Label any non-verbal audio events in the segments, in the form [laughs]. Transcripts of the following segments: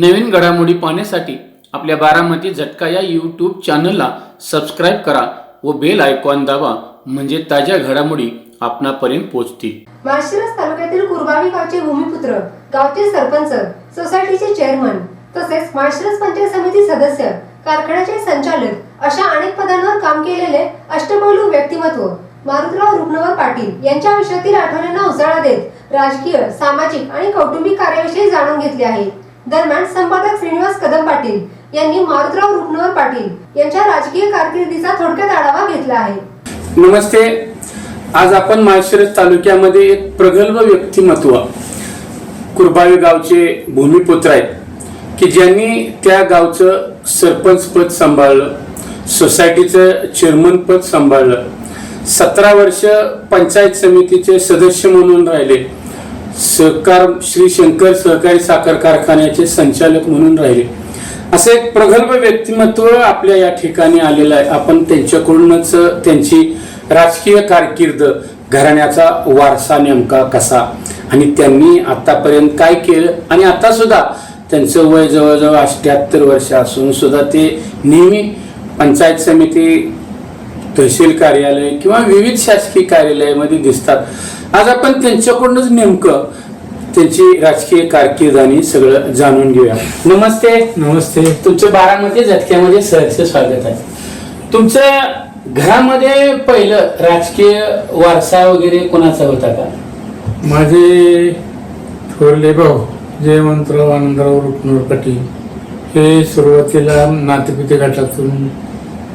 नवीन घडामोडी पाहण्यासाठी आपल्या बारामती झटका या यूट्यूब चॅनलला सबस्क्राईब करा व बेल आयकॉन दाबा म्हणजे ताज्या घडामोडी आपणापर्यंत पोहोचतील. माळशिरस तालुक्यातील कुरबावी गावचे भूमिपुत्र गावचे सरपंच सोसायटीचे चेअरमन तसेच माळशिरस पंचायत समिती सदस्य कारखान्याचे संचालक अशा अनेक पदांवर काम केलेले अष्टपैलू व्यक्तिमत्व मारुतराव रुग्णवर पाटील यांच्या आयुष्यातील आठवड्यांना उजाळा देत राजकीय सामाजिक आणि कौटुंबिक कार्याविषयी जाणून घेतले आहे. दरम्यान संपादक श्रीनिवास कदम पाटील यांनी मारुतराव रुग्णवर पाटील यांच्या राजकीय कारकिर्दीचा थोडक्यात आढावा घेतला आहे. नमस्ते. आज आपण माळशिरस तालुक्यामध्ये एक प्रगल्भ व्यक्तिमत्व कुरबावी गावचे भूमिपुत्र आहेत की ज्यांनी त्या गावचं सरपंच पद सांभाळलं सोसायटीचं चेअरमन पद सांभाळलं. सतरा वर्ष पंचायत समितीचे सदस्य म्हणून राहिले. सहकार श्री शंकर सहकारी साखर कारखान्याचे संचालक म्हणून राहिले. असं एक प्रगल्भ व्यक्तिमत्व आपल्या या ठिकाणी आलेलं आहे. आपण त्यांच्याकडूनच त्यांची राजकीय कारकीर्द घराण्याचा वारसा नेमका कसा आणि त्यांनी आतापर्यंत काय केलं? आणि आता सुद्धा त्यांचं वय जवळजवळ अठ्ठ्याहत्तर वर्ष असून सुद्धा ते नेहमी पंचायत समिती तहसील कार्यालय किंवा विविध शासकीय कार्यालयामध्ये दिसतात. आज आपण त्यांच्याकडूनच नेमकं त्यांची राजकीय कारकीर्द आणि सगळं जाणून घेऊया. नमस्ते. नमस्ते. तुमचं बारामती झटक्यामध्ये सहर्ष स्वागत आहे. तुमच्या घरामध्ये पहिलं राजकीय वारसा वगैरे कोणाचा होता का? माझे थोरले भाऊ जयवंतराव आनंदराव रुक्नूर पाटील हे सुरुवातीला नातेपुते गटातून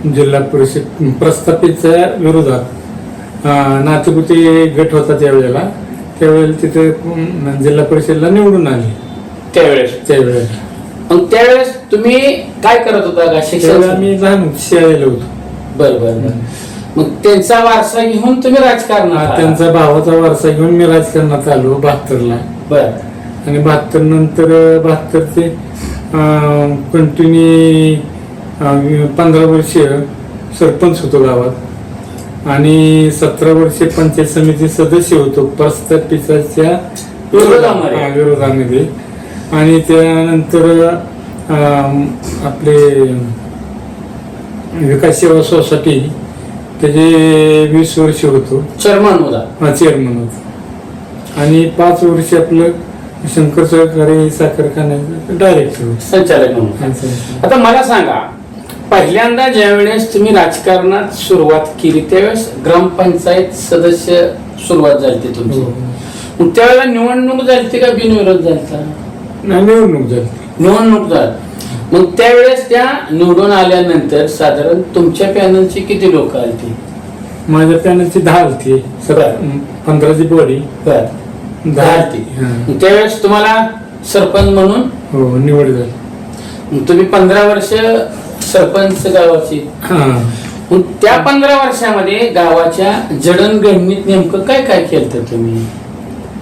जिल्हा परिषद प्रस्थापितच्या विरोधात नातेपुते गट होता त्यावेळेला. त्यावेळेला तिथे जिल्हा परिषदला निवडून आले. त्यावेळेस? त्यावेळेला. मग त्यावेळेस तुम्ही काय करत होता का शिक्षण? मी लहान शाळेला होतो. बर बर बर. मग त्यांचा वारसा घेऊन तुम्ही राजकारणात त्यांचा भावाचा वारसा घेऊन मी राजकारणात आलो बहात्तरला. बर. आणि बहात्तर नंतर बहात्तर ते कंटिन्यू पंधरा वर्ष सरपंच होतो गावात. आणि सतरा वर्षे पंचायत समिती सदस्य होतो प्रस्थापिताच्या विरोधामध्ये. हा, आणि त्यानंतर आपले विकास सेवा सोसायटी त्याचे वीस वर्ष होतो. चर्मन होता. चेअरमन होतो. आणि पाच वर्ष आपलं शंकर सहकारी साखर कारखान्याचं डायरेक्टर संचालक म्हणून. आता मला सांगा पहिल्यांदा ज्यावेळेस तुम्ही राजकारणात सुरुवात केली त्यावेळेस ग्रामपंचायत सदस्य सुरुवात झाली तुमची. हो. मग त्यावेळेला निवडणूक झाली का बिनविरोध झालता? नाही, निवडणूक झाली निवडणूक झाली. मग त्यावेळेस त्या निवडून आल्यानंतर साधारण तुमच्या पॅनलची किती लोक आलती? माझ्या पॅनलची दहा होती बरं. पंधराची बॉडी. दहा आलती. त्यावेळेस तुम्हाला सरपंच म्हणून? हो निवड झाली. तुम्ही पंधरा वर्ष सरपंच गावाची. हा. मग त्या पंधरा वर्षामध्ये गावाच्या जडणघडणीत नेमकं काय काय केलं तुम्ही?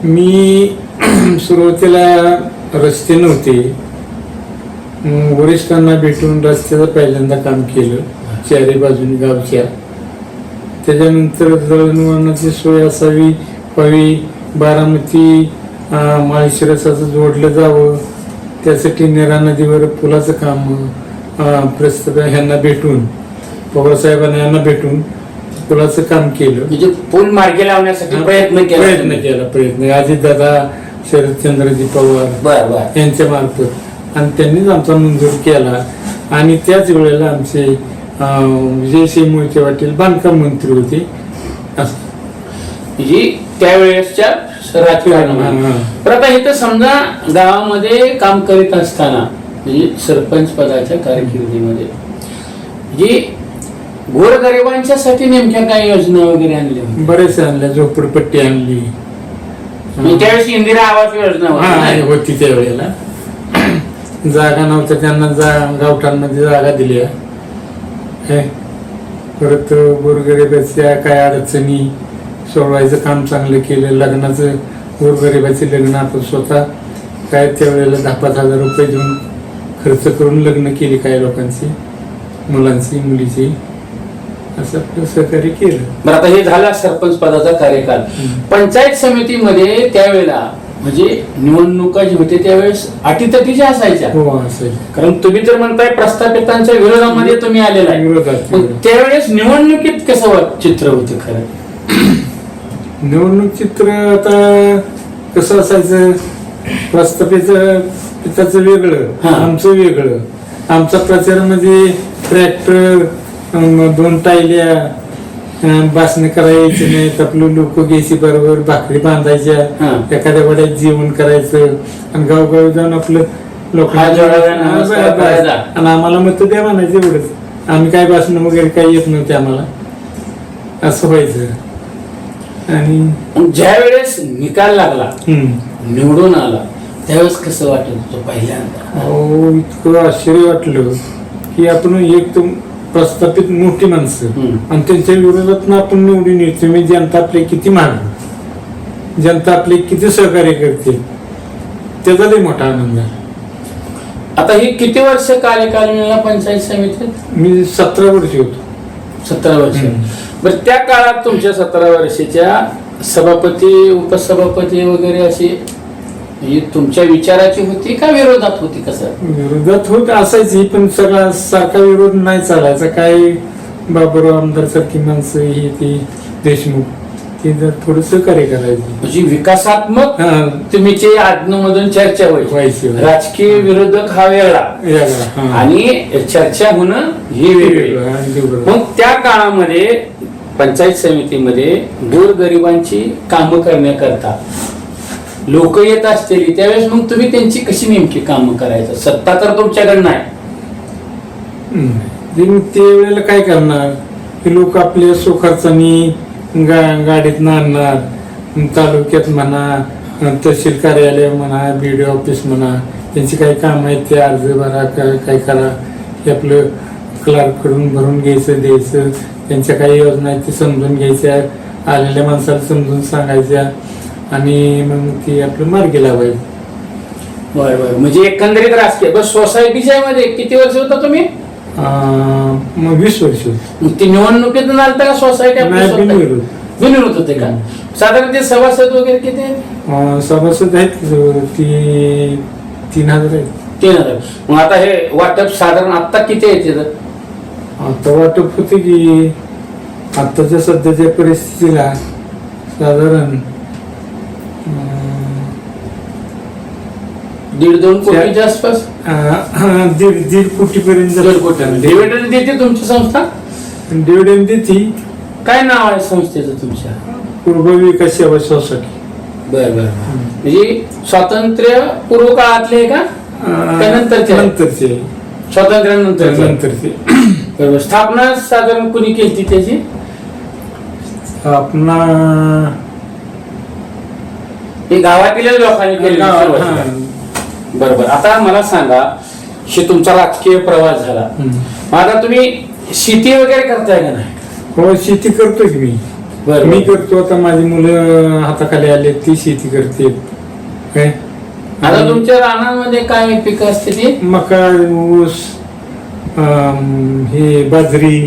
मी [clears throat] सुरुवातीला रस्ते नव्हते. वरिष्ठांना भेटून रस्त्याचं पहिल्यांदा काम केलं चारी बाजूनी गावच्या. त्याच्यानंतर दळणवळणाची सोय असावी व्हावी बारामती माळशिरसाचं जोडलं जावं. त्यासाठी निरा नदीवर पुलाचं काम अं, प्रस्ताव ह्यांना भेटून पवारसाहेबांना यांना भेटून पुलाचं काम केलं. म्हणजे पूल मार्गी लावण्यासाठी प्रयत्न केला प्रयत्न. केला प्रयत्न. अजितदादा शरदचंद्रजी पवार यांच्या मार्फत. आणि त्यांनीच आमचा मंजूर केला. आणि त्याच वेळेला आमचे अं, विजयसिंह मोहिते पाटील बांधकाम मंत्री होते. असं. म्हणजे त्यावेळेसच्या राजकारणामध्ये हा. तर आता समजा गावामध्ये काम करीत असताना म्हणजे सरपंच पदाच्या कारकिर्दीमध्ये. जी गोरगरिबांच्यासाठी नेमक्या काय योजना वगैरे आणल्या? बरेच आणल्या झोपडपट्टी आणली. म्हणजे त्यावेळेस इंदिरा आवास योजना होती त्यावेळेला. जागा नव्हत्या त्यांना जा गावठांमध्ये जागा दिल्या. हे परत गोरगरिबाच्या काय अडचणी सोडवायचं काम चांगलं केलं लग्नाचं गोरगरिबाचे लग्न आपण स्वतः काय त्यावेळेला दहा पाच हजार रुपये देऊन खर्च करून लग्न केली काही लोकांची? मुलांची मुलीची? असं आपलं सहकार्य केलं. बरं आता हे झाला सरपंच पदाचा कार्यकाल. पंचायत समितीमध्ये त्यावेळेला म्हणजे निवडणुका जी होते त्यावेळेस अटीतटीच्या असायच्या. हो असं कारण तुम्ही तर म्हणताय प्रस्थापितांच्या विरोधामध्ये तुम्ही आलेला आहे. विरोधात मग त्यावेळेस निवडणुकीत कसं वा- चित्र होतं खरं? निवडणूक चित्र आता कसं असायचं? प्रस्थापित पिताचं वेगळं हा. आमचं वेगळं आमचा प्रचार म्हणजे ट्रॅक्टर दोन टायल्या अं, भाषण करायचे नाहीत आपलं लोक घ्यायची बरोबर भाकरी बांधायच्या. एखाद्या वड्यात जेवण करायचं आणि गावगावी जाऊन आपलं हात नमस्कार. करायचा. आणि आम्हाला मत द्या म्हणायचं एवढंच आम्ही काय भाषण वगैरे काही येत नव्हते आम्हाला असं व्हायचं आणि ज्या वेळेस निकाल लागला. निवडून आला त्यावेळेस कसं वाटत होतं पहिल्यांदा? अहो इतकं आश्चर्य वाटलं की आपण एक तर प्रस्थापित मोठी माणसं हम्म. आणि त्यांच्या विरोधात आपण निवडून येतो मी जनता आपले किती माग जनता आपले किती सहकार्य करते त्याचा लई मोठा आनंद आहे. आता ही किती वर्ष कार्यकाल मिळाला पंचायत समितीत मी सतरा वर्ष होतो. सतरा वर्ष. हम्म. बरं त्या काळात तुमच्या सतरा वर्षाच्या सभापती उपसभापती वगैरे अशी तुमच्या विचाराची होती का विरोधात होती कसं विरोधात होत असायची पण सगळा सारखा विरोध नाही चालायचा. काय बाबूराव आमदार सारखी माणसं ही ती देशमुख ती जर थोडं सहकार्य करायची. म्हणजे विकासात्मक हा. तुम्हीचे आतमधून चर्चा व्हायची. व्हायची राजकीय विरोधक हा वेगळा. वेगळा, हा. आणि चर्चा होणं ही वेगळी. वेगळं आणि ते बरोबर. मग त्या काळामध्ये पंचायत समितीमध्ये गोरगरिबांची कामं करण्याकरता लोक येत असतील त्यावेळेस मग तुम्ही त्यांची कशी नेमकी कामं करायचं? सत्ता तर तुमच्याकडे नाही त्यावेळेला वेळेला काय करणार? हे लोक आपल्या सुखर्चानी गा गाडीत आणणार तालुक्यात म्हणा तहसील कार्यालय म्हणा बी डी ऑफिस म्हणा त्यांची काही काम आहेत ते अर्ज भरा काय काय करा. हे आपलं क्लार्ककडून भरून घ्यायचं द्यायचं. त्यांच्या काही योजना आहेत ते समजून घ्यायच्या. आलेल्या माणसाला समजून सांगायच्या. आणि मग ती आपलं मार्गी लावायचं बरं बरं. म्हणजे एकंदरीत राजकीय. बस सोसायटीच्या मध्ये किती वर्ष होता तुम्ही? अं, मग वीस वर्ष होती. मग ती निवडणुकीतून आलता का सोसायटी आपली नाही, स्वतः? बिनविरोध. बिनविरोध होते का? साधारण ते सभासद वगैरे किती आहेत? अं, सभासद आहेत जवळ ती तीन हजार आहेत. तीन हजार. मग आता हे वाटप साधारण आता किती आहे तिथं? आता वाटप होते की आताच्या सध्याच्या परिस्थितीला साधारण दीड दोन कोटीच्या आसपास अं, दीड दीड कोटीपर्यंत. दीड कोटी डिव्हिडंड देते तुमची संस्था? डिव्हिडंड देते. काय नाव आहे संस्थेचं तुमच्या? पूर्व विकास सेवा सोसायटी बर बर. म्हणजे स्वातंत्र्य पूर्व काळातले आहे का? अं, का नंतरचे? नंतरचे. स्वातंत्र्यानंतर नंतरचे. बरोबर स्थापना साधारण कुणी केली त्याची? आपला हे गावातील लोकांनी केली. बरोबर. आता मला सांगा हे तुमचा राजकीय प्रवास झाला. मग आता तुम्ही शेती वगैरे करताय का नाही? हो शेती करतो की मी. बरं. मी करतो. आता माझी मुलं हाताखाली आले ती शेती करते. काय? आता तुमच्या रानांमध्ये काय पिकं असते ती? मका ऊस हे बाजरी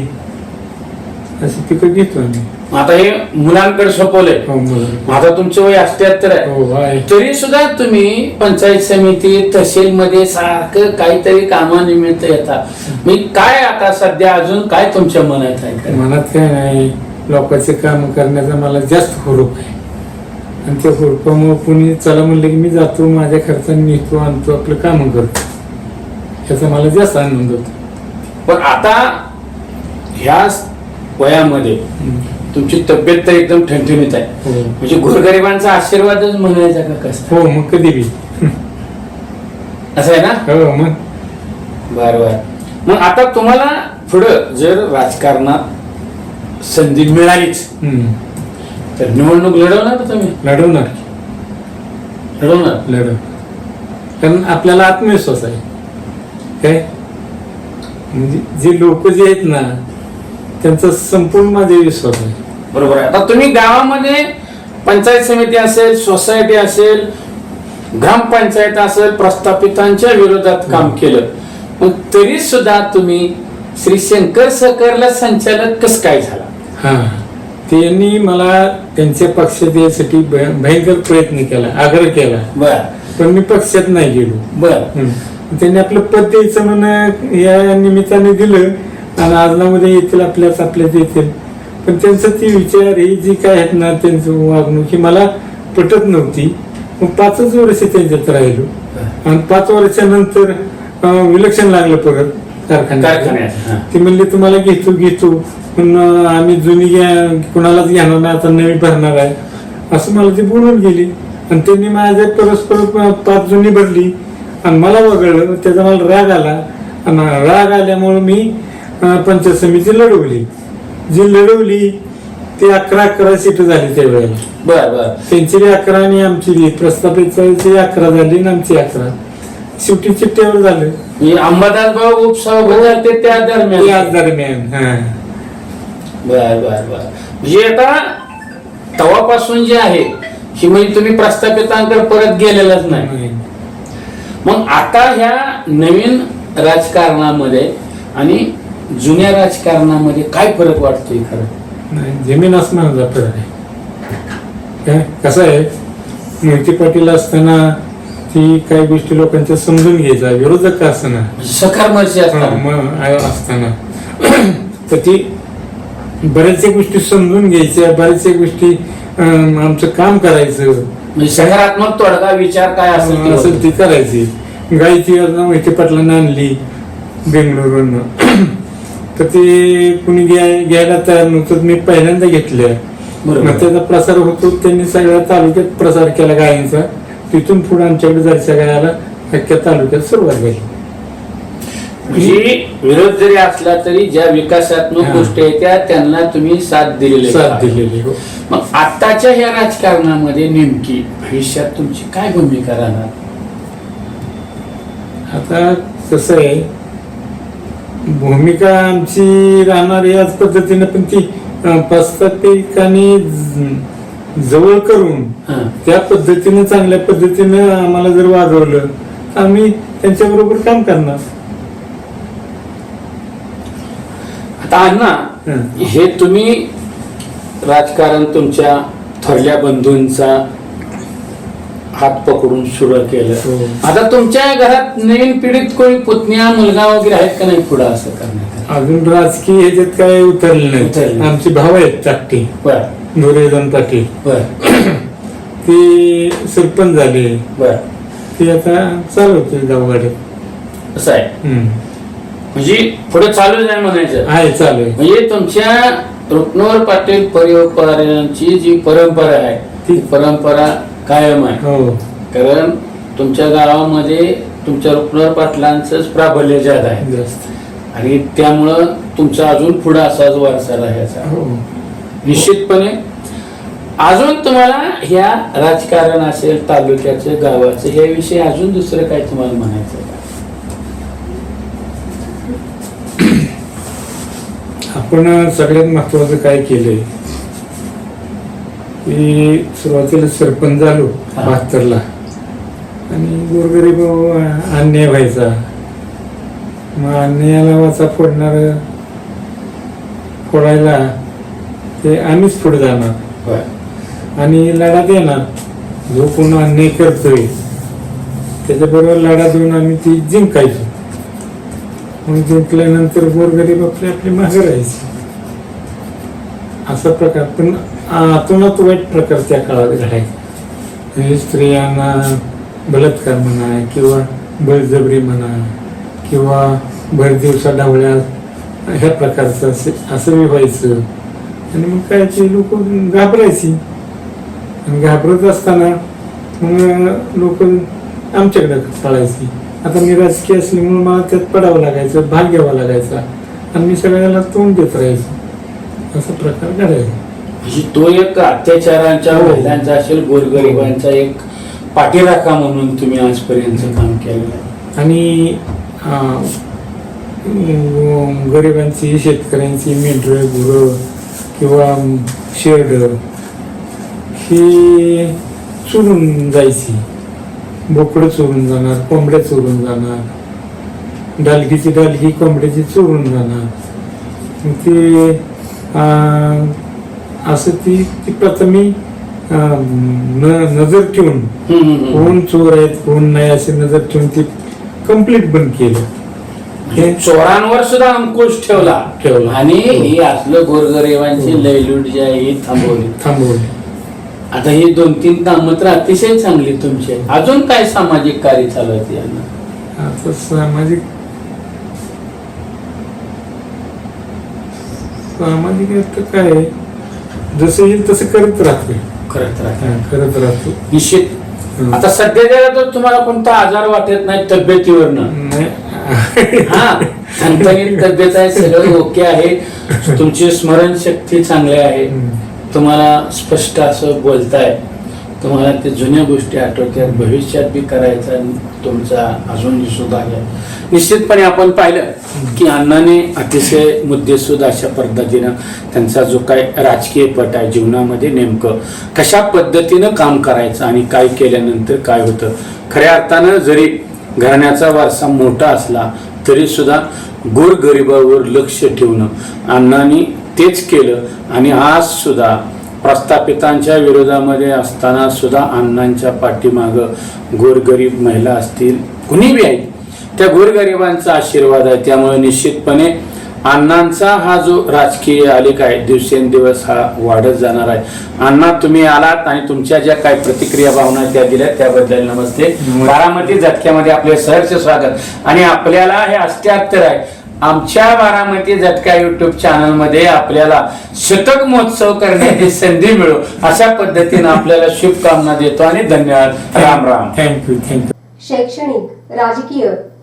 अशी पिकं घेतो आम्ही. आता हे मुलांकडे सोपवलंय. हो आता तुमचं वय अष्ट्याहत्तर आहे. हो आहे. तरी सुद्धा तुम्ही पंचायत समिती तहसील मध्ये सारखं काहीतरी कामानिमित्त येतात मी काय आता सध्या अजून काय तुमच्या मनात आहे? मनात काय नाही. लोकांचे काम करण्याचा मला जास्त हुरूप आहे. आणि त्या हुरूपामुळे कुणी चला म्हणलं की मी जातो माझ्या खर्चाने निघतो आणतो आपलं काम करतो. याचा मला जास्त आनंद होतो. पण आता ह्या वयामध्ये. तुमची तब्येत तर एकदम ठणठणीत आहे. हो. म्हणजे गोरगरिबांचा आशीर्वादच म्हणायचा का कसं? हो मग कधी बी. असं आहे ना? हो मग. बर बर. मग आता तुम्हाला पुढं जर राजकारणात संधी मिळालीच हम्म. तर निवडणूक लढवणार का तुम्ही? लढवणार. लढवणार? लढव. कारण आपल्याला आत्मविश्वास आहे. काय म्हणजे जे लोक जे आहेत ना त्यांचा संपूर्ण माझा विश्वास आहे. बरोबर आहे. आता तुम्ही गावामध्ये पंचायत समिती असेल सोसायटी असेल ग्रामपंचायत असेल प्रस्थापितांच्या विरोधात काम केलं. पण तरी सुद्धा तुम्ही श्री शंकर सहकारला संचालक कस काय झाला? हा. त्यांनी मला त्यांच्या पक्षात यासाठी भय- भयंकर प्रयत्न केला आग्रह केला. बर. पण मी पक्षात नाही गेलो. बर. त्यांनी आपलं पद द्यायचं म्हणून या निमित्ताने दिलं. आणि आज ना उद्या येतील आपल्याच आपल्यात येतील. पण त्यांचं ती विचार ही जी काय आहेत ना त्यांचं वागणूक ही मला पटत नव्हती. मग पाचच वर्ष त्यांच्यात राहिलो. आणि पाच वर्षानंतर विलक्षण लागलं परत कारखान्यात. ते म्हणले तुम्हाला घेतो घेतो. पण आम्ही जुनी घ्या कुणालाच घेणार नाही आता नवी भरणार आहे. असं मला ती बोलून गेली. आणि त्यांनी माझ्या परस्पर पाच जुनी भरली. आणि मला वगळलं त्याचा मला राग आला. आणि राग आल्यामुळे मी पंचायत समिती लढवली. जी लढवली ती अकरा अकरा सीट झाली त्यावेळेला. बर बर. त्यांची बी अकरा आणि आमची बी. प्रस्थापित अकरा झाली आणि आमची अकरा. शेवटी चिठ्ठीवर झालं. अंबादास भाऊ उपसभापती ते त्या दरम्यान. आज दरम्यान हा. बर बर बर. म्हणजे आता तवापासून जे आहे ही म्हणजे तुम्ही प्रस्थापितांकडे परत गेलेलाच नाही. मग आता ह्या नवीन राजकारणामध्ये आणि जुन्या राजकारणामध्ये काय फरक वाटतोय खरं? नाही जमीन आसमानाचा फरक आहे. काय कसं आहे मोहिते पाटील असताना ती काही गोष्टी लोकांच्या समजून घ्यायचा विरोधक असताना म्हणजे सकारमर्शी मग आ- असताना. [clears throat] तर ती बऱ्याचशा गोष्टी समजून घ्यायच्या बऱ्याचशा गोष्टी आमचं काम करायचं. म्हणजे सकारात्मक तोडगा विचार काय असेल ते करायची. गायची योजना मोहिते पाटलांना आणली बेंगळुरूवरनं तर ते कुणी घ्याय घ्यायला तयार नव्हतं. मी पहिल्यांदा घेतलं. मग त्याचा प्रसार होतो. त्यांनी सगळ्या तालुक्यात प्रसार केला गायींचा. तिथून पुढे आमच्याकडे जायच्या गायाला अख्ख्या तालुक्यात सुरुवात झाली. विरोध जरी असला तरी ज्या विकासात्मक. गोष्टी आहेत त्या त्यांना तुम्ही साथ दिलेली साथ. दिलेली हो. मग आताच्या ह्या राजकारणामध्ये नेमकी भविष्यात तुमची काय भूमिका राहणार? आता कसं आहे भूमिका आमची राहणार याच पद्धतीने पण ती ज- जवळ करून. त्या पद्धतीने चांगल्या पद्धतीने आम्हाला जर वागवलं तर आम्ही त्यांच्या बरोबर काम करणार आता अण्णा हं. हे तुम्ही राजकारण तुमच्या थोरल्या बंधूंचा हात पकडून सुरू केलं. हो. आता तुमच्या घरात नवीन पिढीत कोणी पुतण्या मुलगा वगैरे आहेत का नाही पुढं असं करण्यात? अजून राजकीय ह्याच्यात काय उतरले उतरले. नाही. आमची भाव आहेत टाकटी बर. धुरेधन पाटील. बर. [clears throat] ते सरपंच झाले. बर. ते आता चालवते गावगाड्यात असं आहे. म्हणजे पुढे चालू नाही म्हणायचं. आहे चालू आहे. म्हणजे तुमच्या रुक्नवर पाटील परिवारांची जी परंपरा आहे ती परंपरा कायम आहे. हो. कारण तुमच्या गावामध्ये तुमच्या रुक्नवर पाटलांचंच प्राबल्य जात आहे. आणि त्यामुळं तुमचा अजून पुढे असाच वारसा राहायचा. हो. निश्चितपणे. अजून तुम्हाला ह्या राजकारण असेल तालुक्याचं गावाचं ह्याविषयी अजून दुसरं काय तुम्हाला म्हणायचं? आपण सगळ्यात महत्वाचं काय केलंय? की सुरुवातीला सरपंच झालो. बहात्तरला आणि गोरगरीब अन्याय व्हायचा. मग अन्यायाला वाचा फोडणार फोडायला ते आम्हीच पुढे जाणार. आणि लढा देणार. जो कोण अन्याय करतोय त्याच्याबरोबर लढा देऊन आम्ही ती जिंकायचो. मग जिंकल्यानंतर गोरगरीब आपले आपले मागे राहायचे. असा प्रकार. पण अतोनात वाईट प्रकार त्या काळात घडायचे. स्त्रियांना बलात्कार म्हणा किंवा बळजबरी म्हणा किंवा भर दिवसा डावळ्या ह्या प्रकारचं असे असं व्हायचं आणि मग काय ते लोक घाबरायची. आणि घाबरत असताना मग लोक आमच्याकडे पळायची. आता मी राजकीय असल्यामुळे मला त्यात पडावं लागायचं भाग घ्यावा लागायचा. आणि मी सगळ्याला तोंड देत राहायचो. असा प्रकार घडायचा. म्हणजे तो एक अत्याचारांच्या हो. महिलांचा असेल गोरगरिबांचा एक पाठीराखा म्हणून तुम्ही आजपर्यंत काम केलेलं आहे. आणि गरिबांची शेतकऱ्यांची मेंढरं गुरं किंवा शेड ही चोरून जायची. बोकडं चोरून जाणार कोंबड्या चोरून जाणार. डालकीची डालकी कोंबड्याची चोरून जाणार. ते असं ती ती प्रथमे नजर ठेवून. कोण चोर आहेत कोण नाही असे नजर ठेवून ती कंप्लीट बंद केलं हे चोरांवर सुद्धा अंकुश ठेवला ठेवला. आणि ही असलं गोरगरिबांची लयलूट जी आहे ही थांबवली थांबवले आता ही दोन तीन कामं तर अतिशय चांगली तुमची. अजून काय सामाजिक कार्य चालू आहे यांना आता सामाजिक सामाजिक काय आहे? जसं येईल तसं करत राहते. करत राहता. हा, करत राहतो. निश्चित. आता सध्याच्या तर तुम्हाला कोणता आजार वाटत नाही तब्येतीवरनं. नाही. हा ठणठणीत तब्येत आहे सगळं ओके आहे. तुमची स्मरणशक्ती चांगली आहे. तुम्हाला स्पष्ट असं बोलताय. तुम्हाला ते जुन्या गोष्टी आठवत्यात भविष्यात बी करायचा तुमचा अजून सुद्धा आहे. निश्चितपणे आपण पाहिलं की अण्णाने अतिशय मुद्देसूद अशा पद्धतीनं त्यांचा जो काय राजकीय पट आहे जीवनामध्ये नेमकं कशा पद्धतीनं काम करायचं आणि काय केल्यानंतर काय होतं. खऱ्या अर्थानं जरी घराण्याचा वारसा मोठा असला तरी सुद्धा गोरगरिबावर लक्ष ठेवणं अण्णांनी तेच केलं आणि आज सुद्धा प्रस्थापितांच्या विरोधामध्ये असताना सुद्धा अण्णांच्या पाठीमागं गोरगरीब महिला असतील कुणीबी आहेत त्या गोरगरिबांचा आशीर्वाद आहे. त्यामुळे निश्चितपणे अण्णांचा हा जो राजकीय आलेख आहे दिवसेंदिवस हा वाढत जाणार आहे. अण्णा तुम्ही आलात आणि तुमच्या ज्या काही प्रतिक्रिया भावना त्या दिल्या त्याबद्दल नमस्ते. बारामती झटक्यामध्ये आपले सहर्ष स्वागत. आणि आपल्याला हे अष्ट्याहत्तर आहे. आमच्या बारामती झटका युट्यूब चॅनलमध्ये आपल्याला शतक महोत्सव करण्याची [laughs] संधी मिळो अशा पद्धतीने आपल्याला शुभकामना देतो आणि धन्यवाद. राम राम. थँक्यू थँक्यू शैक्षणिक राजकीय